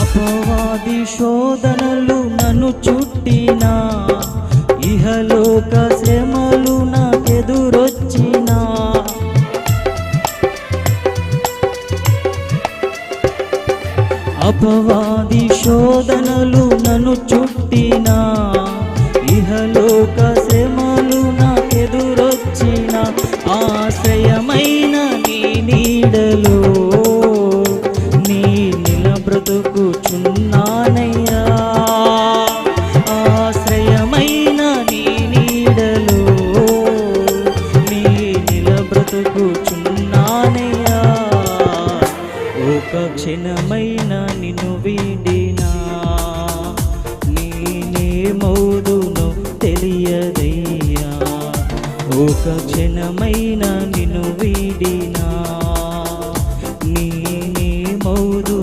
అపవాది శోధనలు నన్ను చుట్టినా ఇహలోక శ్రమలు నాకెదురొచ్చినా. అపవాది శోధనలు నన్ను చుట్టినా నిలబ్రతుకుచున్నానయ్యా ఆశ్రయమైన నీ నీడలో నీ నిలబ్రతుకుచున్నానయ్యా ఒక క్షణమైన నిన్ను వీడినా నేనే మౌదును తెలియదయ్యా. ఒక క్షణమైన నిన్ను వీడినా నేనే మౌదును